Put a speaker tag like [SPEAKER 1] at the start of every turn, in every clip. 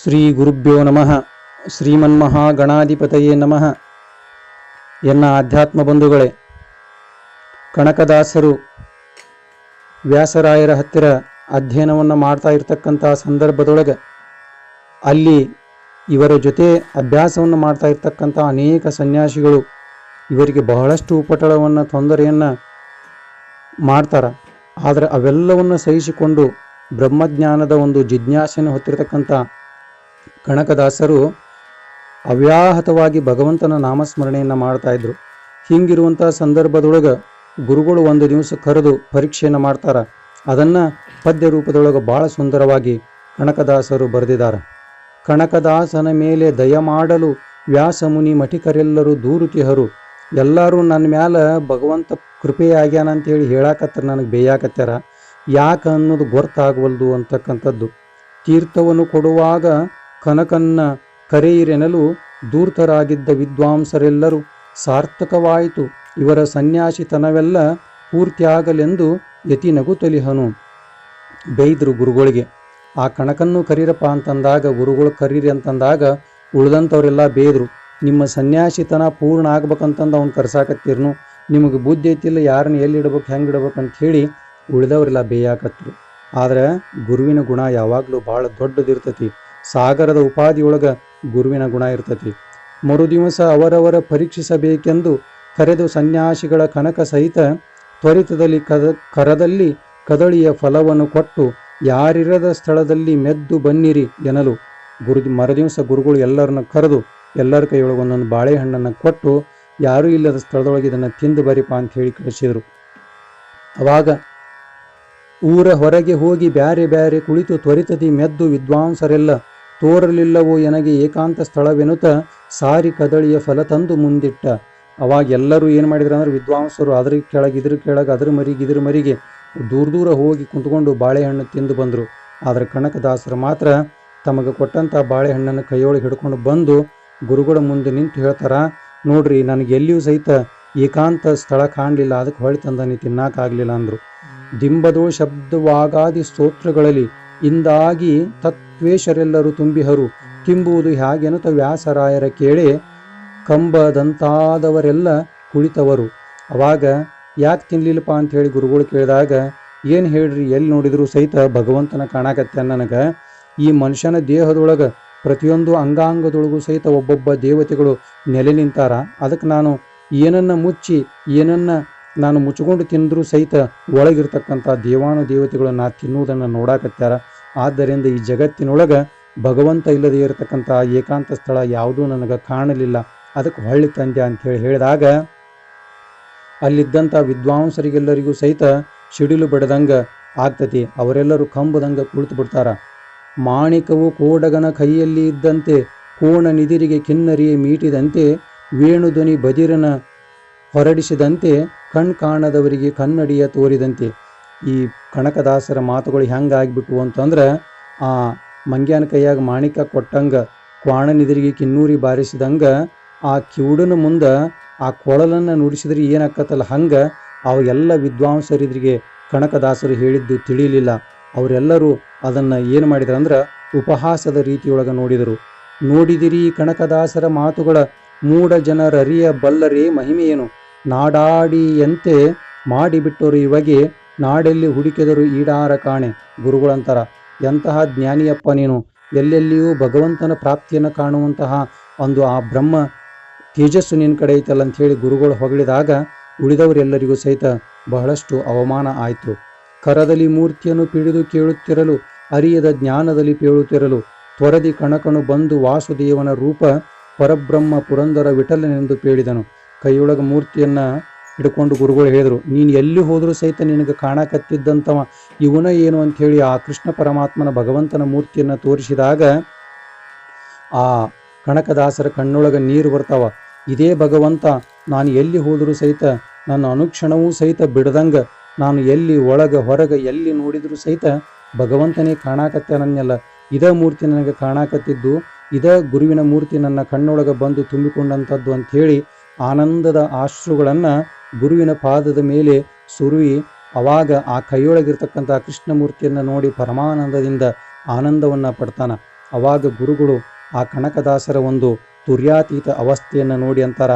[SPEAKER 1] ಶ್ರೀ ಗುರುಭ್ಯೋ ನಮಃ. ಶ್ರೀಮನ್ಮಹಾಗಣಾಧಿಪತಯೇ ನಮಃ. ಎನ್ನ ಆಧ್ಯಾತ್ಮ ಬಂಧುಗಳೇ, ಕನಕದಾಸರು ವ್ಯಾಸರಾಯರ ಹತ್ತಿರ ಅಧ್ಯಯನವನ್ನು ಮಾಡ್ತಾ ಇರತಕ್ಕಂಥ ಸಂದರ್ಭದೊಳಗೆ ಅಲ್ಲಿ ಇವರ ಜೊತೆ ಅಭ್ಯಾಸವನ್ನು ಮಾಡ್ತಾ ಇರ್ತಕ್ಕಂಥ ಅನೇಕ ಸನ್ಯಾಸಿಗಳು ಇವರಿಗೆ ಬಹಳಷ್ಟು ಉಪಟಳವನ್ನು, ತೊಂದರೆಯನ್ನು ಮಾಡ್ತಾರೆ. ಆದರೆ ಅವೆಲ್ಲವನ್ನು ಸಹಿಸಿಕೊಂಡು ಬ್ರಹ್ಮಜ್ಞಾನದ ಒಂದು ಜಿಜ್ಞಾಸೆಯನ್ನು ಹೊತ್ತಿರತಕ್ಕಂಥ ಕನಕದಾಸರು ಅವ್ಯಾಹತವಾಗಿ ಭಗವಂತನ ನಾಮಸ್ಮರಣೆಯನ್ನು ಮಾಡ್ತಾ ಇದ್ರು. ಹಿಂಗಿರುವಂಥ ಸಂದರ್ಭದೊಳಗೆ ಗುರುಗಳು ಒಂದು ದಿವಸ ಕರೆದು ಪರೀಕ್ಷೆಯನ್ನು ಮಾಡ್ತಾರೆ. ಅದನ್ನು ಪದ್ಯ ರೂಪದೊಳಗೆ ಭಾಳ ಸುಂದರವಾಗಿ ಕನಕದಾಸರು ಬರೆದಿದ್ದಾರೆ ಕನಕದಾಸನ ಮೇಲೆ ದಯ ಮಾಡಲು ವ್ಯಾಸಮುನಿ ಮಠಿಕರೆಲ್ಲರೂ ದೂರುತಿಹರು. ಎಲ್ಲರೂ ನನ್ನ ಮ್ಯಾಲ ಭಗವಂತ ಕೃಪೆಯಾಗ್ಯಾನ ಅಂತ ಅಂತೇಳಿ ಹೇಳಾಕತ್ತಾರ ನನಗೆ ಬೇಯಾಕತ್ತಾರ ಯಾಕೆ ಅನ್ನೋದು ಗೊತ್ತಾಗವಲ್ದು ಅಂತಕ್ಕಂಥದ್ದು. ತೀರ್ಥವನ್ನು ಕೊಡುವಾಗ ಕನಕನ್ನ ಕರೆಯಿರೆನಲು ದೂರ್ತರಾಗಿದ್ದ ವಿದ್ವಾಂಸರೆಲ್ಲರೂ ಸಾರ್ಥಕವಾಯಿತು. ಇವರ ಸನ್ಯಾಸಿತನವೆಲ್ಲ ಪೂರ್ತಿಯಾಗಲೆಂದು ಯತಿ ತಲಿಹನು ಬೈದರು ಗುರುಗಳಿಗೆ, ಆ ಕಣಕನ್ನು ಕರೀರಪ್ಪ ಅಂತಂದಾಗ, ಗುರುಗಳು ಕರೀರಿ ಅಂತಂದಾಗ ಉಳ್ದಂಥವರೆಲ್ಲ ಬೇದರು. ನಿಮ್ಮ ಸನ್ಯಾಸಿತನ ಪೂರ್ಣ ಆಗ್ಬೇಕಂತಂದು ಅವ್ನು ಕರ್ಸಾಕತ್ತಿರ್ನು. ನಿಮಗೆ ಬುದ್ಧಿ ಐತಿಲ್ಲ ಯಾರನ್ನ ಎಲ್ಲಿ ಇಡ್ಬೇಕು ಹೆಂಗೆ ಇಡ್ಬೇಕು ಅಂತ ಹೇಳಿ ಉಳಿದವರೆಲ್ಲ ಬೇಯಾಕತ್ರು. ಆದ್ರೆ ಗುರುವಿನ ಗುಣ ಯಾವಾಗಲೂ ಭಾಳ ದೊಡ್ಡದಿರ್ತತಿ. ಸಾಗರದ ಉಪಾಧಿಯೊಳಗೆ ಗುರುವಿನ ಗುಣ ಇರ್ತತಿ. ಮರುದಿವಸ ಅವರವರ ಪರೀಕ್ಷಿಸಬೇಕೆಂದು ಕರೆದು ಸನ್ಯಾಸಿಗಳ ಕನಕ ಸಹಿತ ತ್ವರಿತದಲ್ಲಿ ಕದ, ಕರದಲ್ಲಿ ಕದಳಿಯ ಫಲವನ್ನು ಕೊಟ್ಟು ಯಾರಿರದ ಸ್ಥಳದಲ್ಲಿ ಮೆದ್ದು ಬನ್ನಿರಿ ಎನ್ನಲು ಗುರು, ಮರುದಿವಸ ಗುರುಗಳು ಎಲ್ಲರನ್ನು ಕರೆದು ಎಲ್ಲರ ಕೈಯೊಳಗೆ ಒಂದೊಂದು ಬಾಳೆಹಣ್ಣನ್ನು ಕೊಟ್ಟು ಯಾರೂ ಇಲ್ಲದ ಸ್ಥಳದೊಳಗೆ ಇದನ್ನು ತಿಂದು ಬರಿಪ ಅಂತ ಹೇಳಿ ಕಳಿಸಿದರು. ಅವಾಗ ಊರ ಹೊರಗೆ ಹೋಗಿ ಬ್ಯಾರೆ ಬ್ಯಾರೆ ಕುಳಿತು ತ್ವರಿತದಿ ಮೆದ್ದು ವಿದ್ವಾಂಸರೆಲ್ಲ ತೋರಲಿಲ್ಲವೋ ಎನಗೆ ಏಕಾಂತ ಸ್ಥಳವೆನುತ ಸಾರಿ ಕದಳಿಯ ಫಲ ತಂದು ಮುಂದಿಟ್ಟ. ಅವಾಗ ಎಲ್ಲರೂ ಏನು ಮಾಡಿದ್ರು ಅಂದ್ರೆ ವಿದ್ವಾಂಸರು ಅದ್ರ ಕೆಳಗೆ ಇದ್ರ ಕೆಳಗೆ ಅದ್ರ ಮರಿಗೆ ಇದ್ರ ಮರಿಗೆ ದೂರ ದೂರ ಹೋಗಿ ಕುಂತ್ಕೊಂಡು ಬಾಳೆಹಣ್ಣು ತಿಂದು ಬಂದರು. ಆದರೆ ಕನಕದಾಸರು ಮಾತ್ರ ತಮಗೆ ಕೊಟ್ಟಂಥ ಬಾಳೆಹಣ್ಣನ್ನು ಕೈಯೊಳಗೆ ಹಿಡ್ಕೊಂಡು ಬಂದು ಗುರುಗಳ ಮುಂದೆ ನಿಂತು ಹೇಳ್ತಾರ ನೋಡ್ರಿ ನನಗೆ ಎಲ್ಲಿಯೂ ಸಹಿತ ಏಕಾಂತ ಸ್ಥಳ ಕಾಣಲಿಲ್ಲ ಅದಕ್ಕೆ ಹೊಳಿ ತಂದನಿ ತಿನ್ನಾಕಾಗಲಿಲ್ಲ ಅಂದರು. ದಿಂಬದೋ ಶಬ್ದವಾಗಾದಿ ಸ್ತೋತ್ರಗಳಲ್ಲಿ ಇಂದಾಗಿ ತತ್ವೇಶರೆಲ್ಲರೂ ತುಂಬಿಹರು. ಕಿಂಬುವುದು ಹೇಗೆನುತ ವ್ಯಾಸರಾಯರ ಕೇಳಿ ಕಂಬದಂತಾದವರೆಲ್ಲ ಕುಳಿತವರು. ಅವಾಗ, ಯಾಕೆ ತಿನ್ಲಿಲ್ಲಪ್ಪ ಅಂತ ಹೇಳಿ ಗುರುಗಳು ಕೇಳಿದಾಗ, ಏನು ಹೇಳ್ರಿ, ಎಲ್ಲಿ ನೋಡಿದ್ರು ಸಹಿತ ಭಗವಂತನ ಕಾಣಕತ್ತೆ ನನಗೆ. ಈ ಮನುಷ್ಯನ ದೇಹದೊಳಗೆ ಪ್ರತಿಯೊಂದು ಅಂಗಾಂಗದೊಳಗೂ ಸಹಿತ ಒಬ್ಬೊಬ್ಬ ದೇವತೆಗಳು ನೆಲೆ ನಿಂತಾರ. ಅದಕ್ಕೆ ನಾನು ಏನನ್ನ ಮುಚ್ಚಿ, ಏನನ್ನ ನಾನು ಮುಚ್ಕೊಂಡು ತಿಂದರೂ ಸಹಿತ ಒಳಗಿರ್ತಕ್ಕಂಥ ದೇವಾನು ದೇವತೆಗಳು ನಾ ತಿನ್ನುವುದನ್ನು ನೋಡಾಕತ್ಯಾರ. ಆದ್ದರಿಂದ ಈ ಜಗತ್ತಿನೊಳಗೆ ಭಗವಂತ ಇಲ್ಲದೆ ಇರತಕ್ಕಂಥ ಏಕಾಂತ ಸ್ಥಳ ಯಾವುದೂ ನನಗೆ ಕಾಣಲಿಲ್ಲ. ಅದಕ್ಕೆ ಹೊಳ್ಳಿ ತಂದೆ ಅಂಥೇಳಿ ಹೇಳಿದಾಗ, ಅಲ್ಲಿದ್ದಂಥ ವಿದ್ವಾಂಸರಿಗೆಲ್ಲರಿಗೂ ಸಹಿತ ಸಿಡಿಲು ಬಡದಂಗ ಆಗ್ತತಿ. ಅವರೆಲ್ಲರೂ ಕಂಬದಂಗ ಕುಳಿತು ಬಿಡ್ತಾರ. ಮಾಣಿಕವು ಕೋಡಗನ ಕೈಯಲ್ಲಿ ಇದ್ದಂತೆ ಕೋಣ ನಿದಿರಿಗೆ ಕಿನ್ನರಿಯೇ ಮೀಟಿದಂತೆ ವೇಣುಧ್ವನಿ ಬದಿರನ ಹೊರಡಿಸಿದಂತೆ ಕಣ್ ಕಾಣದವರಿಗೆ ಕನ್ನಡಿಯ ತೋರಿದಂತೆ ಈ ಕನಕದಾಸರ ಮಾತುಗಳು ಹೆಂಗಾಗ್ಬಿಟ್ವು ಅಂತಂದ್ರೆ, ಆ ಮಂಗ್ಯಾನ ಕೈಯಾಗ ಮಾಣಿಕ ಕೊಟ್ಟಂಗ ಕ್ವಾಣ ನಿದಿರಿಗೆ ಕಿನ್ನೂರಿ ಬಾರಿಸಿದಂಗ ಆ ಕಿವುಡನ ಮುಂದೆ ಆ ಕೊಳಲನ್ನು ನುಡಿಸಿದ್ರೆ ಏನಾಕತ್ತಲ್ಲ ಹಂಗೆ ಅವೆಲ್ಲ ವಿದ್ವಾಂಸರಿದ್ರಿಗೆ ಕನಕದಾಸರು ಹೇಳಿದ್ದು ತಿಳಿಯಲಿಲ್ಲ ಅವರೆಲ್ಲರೂ ಅದನ್ನು ಏನು ಮಾಡಿದ್ರು ಅಂದ್ರೆ ಉಪಹಾಸದ ರೀತಿಯೊಳಗೆ ನೋಡಿದರು. ನೋಡಿದಿರಿ ಕನಕದಾಸರ ಮಾತುಗಳ ಮೂಢ ಜನರರಿಯ ಬಲ್ಲರೇ ಮಹಿಮೆಯೇನು? ನಾಡಾಡಿಯಂತೆ ಮಾಡಿಬಿಟ್ಟರು ಇವಾಗೆ ನಾಡೆಲ್ಲಿ ಹುಡುಕಿದರು ಈಡಾರ ಕಾಣೆ ಗುರುಗಳಂತರ. ಎಂತಹ ಜ್ಞಾನಿಯಪ್ಪ ನೀನು? ಎಲ್ಲೆಲ್ಲಿಯೂ ಭಗವಂತನ ಪ್ರಾಪ್ತಿಯನ್ನು ಕಾಣುವಂತಹ ಒಂದು ಆ ಬ್ರಹ್ಮ ತೇಜಸ್ಸು ನಿನ್ನ ಕಡೆ ಐತಲ್ಲ ಅಂತ ಗುರುಗಳು ಹೊಗಳಿದಾಗ ಉಳಿದವರೆಲ್ಲರಿಗೂ ಸಹಿತ ಬಹಳಷ್ಟು ಅವಮಾನ ಆಯಿತು. ಕರದಲ್ಲಿ ಮೂರ್ತಿಯನ್ನು ಪಿಡಿದು ಕೇಳುತ್ತಿರಲು, ಅರಿಯದ ಜ್ಞಾನದಲ್ಲಿ ಪೇಳುತ್ತಿರಲು, ತ್ವರದಿ ಕಣಕನು ಬಂದು ವಾಸುದೇವನ ರೂಪ ಪರಬ್ರಹ್ಮ ಪುರಂದರ ವಿಠಲನೆಂದು ಪೇಳಿದನು. ಕೈಯೊಳಗ ಮೂರ್ತಿಯನ್ನ ಹಿಡ್ಕೊಂಡು ಗುರುಗಳು ಹೇಳಿದರು, ನೀನು ಎಲ್ಲಿ ಹೋದರೂ ಸಹಿತ ನಿನಗೆ ಕಾಣಕತ್ತಿದ್ದಂಥವ ಇವನ ಏನು ಅಂತ ಹೇಳಿ ಆ ಕೃಷ್ಣ ಪರಮಾತ್ಮನ ಭಗವಂತನ ಮೂರ್ತಿಯನ್ನು ತೋರಿಸಿದಾಗ ಆ ಕನಕದಾಸರ ಕಣ್ಣೊಳಗೆ ನೀರು ಬರ್ತಾವ. ಇದೇ ಭಗವಂತ, ನಾನು ಎಲ್ಲಿ ಹೋದರೂ ಸಹಿತ ನನ್ನ ಅನುಕ್ಷಣವೂ ಸಹಿತ ಬಿಡದಂಗ, ನಾನು ಎಲ್ಲಿ ಒಳಗೆ ಹೊರಗೆ ಎಲ್ಲಿ ನೋಡಿದರೂ ಸಹಿತ ಭಗವಂತನೇ ಕಾಣಾಕತ್ತಾನನ್ನೆಲ್ಲ ಇದೇ ಮೂರ್ತಿ ನನಗೆ ಕಾಣಾಕತ್ತಿದ್ದು, ಇದೇ ಗುರುವಿನ ಮೂರ್ತಿ ನನ್ನ ಕಣ್ಣೊಳಗೆ ಬಂದು ತುಂಬಿಕೊಂಡಂಥದ್ದು ಅಂಥೇಳಿ ಆನಂದದ ಆಶ್ರುಗಳನ್ನು ಗುರುವಿನ ಪಾದದ ಮೇಲೆ ಸುರುವಿ ಅವಾಗ ಆ ಕೈಯೊಳಗಿರ್ತಕ್ಕಂಥ ಕೃಷ್ಣ ಮೂರ್ತಿಯನ್ನು ನೋಡಿ ಪರಮಾನಂದದಿಂದ ಆನಂದವನ್ನು ಪಡ್ತಾನ. ಅವಾಗ ಗುರುಗಳು ಆ ಕನಕದಾಸರ ಒಂದು ತುರ್ಯಾತೀತ ಅವಸ್ಥೆಯನ್ನು ನೋಡಿ ಅಂತಾರ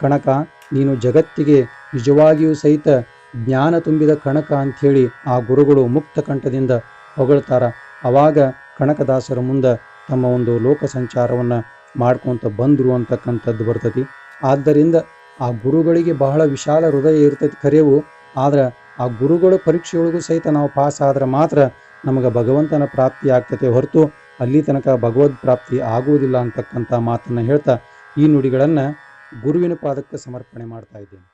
[SPEAKER 1] ಕಣಕ ನೀನು ಜಗತ್ತಿಗೆ ನಿಜವಾಗಿಯೂ ಸಹಿತ ಜ್ಞಾನ ತುಂಬಿದ ಕಣಕ ಅಂಥೇಳಿ ಆ ಗುರುಗಳು ಮುಕ್ತ ಕಂಠದಿಂದ ಹೊಗಳ್ತಾರ. ಅವಾಗ ಕನಕದಾಸರ ಮುಂದೆ ತಮ್ಮ ಒಂದು ಲೋಕ ಸಂಚಾರವನ್ನು ಮಾಡ್ಕೊತ ಬಂದರು ಅಂತಕ್ಕಂಥದ್ದು ಬರ್ತತಿ. ಆದ್ದರಿಂದ ಆ ಗುರುಗಳಿಗೆ ಬಹಳ ವಿಶಾಲ ಹೃದಯ ಇರ್ತೈತಿ ಖರೇವು ಆದ್ರೆ ಆ ಗುರುಗಳ ಪರೀಕ್ಷೆಯೊಳಗೂ ಸಹಿತ ನಾವು ಪಾಸ್ ಆದ್ರೆ ಮಾತ್ರ ನಮಗೆ ಭಗವಂತನ ಪ್ರಾಪ್ತಿ ಆಗ್ತತೆ ಹೊರತು ಅಲ್ಲಿ ತನಕ ಭಗವದ್ ಪ್ರಾಪ್ತಿ ಆಗುವುದಿಲ್ಲ ಅಂತಕ್ಕಂಥ ಮಾತನ್ನು ಹೇಳ್ತಾ ಈ ನುಡಿಗಳನ್ನು ಗುರುವಿನ ಪಾದಕ್ಕೆ ಸಮರ್ಪಣೆ ಮಾಡ್ತಾ ಇದ್ದೇನೆ.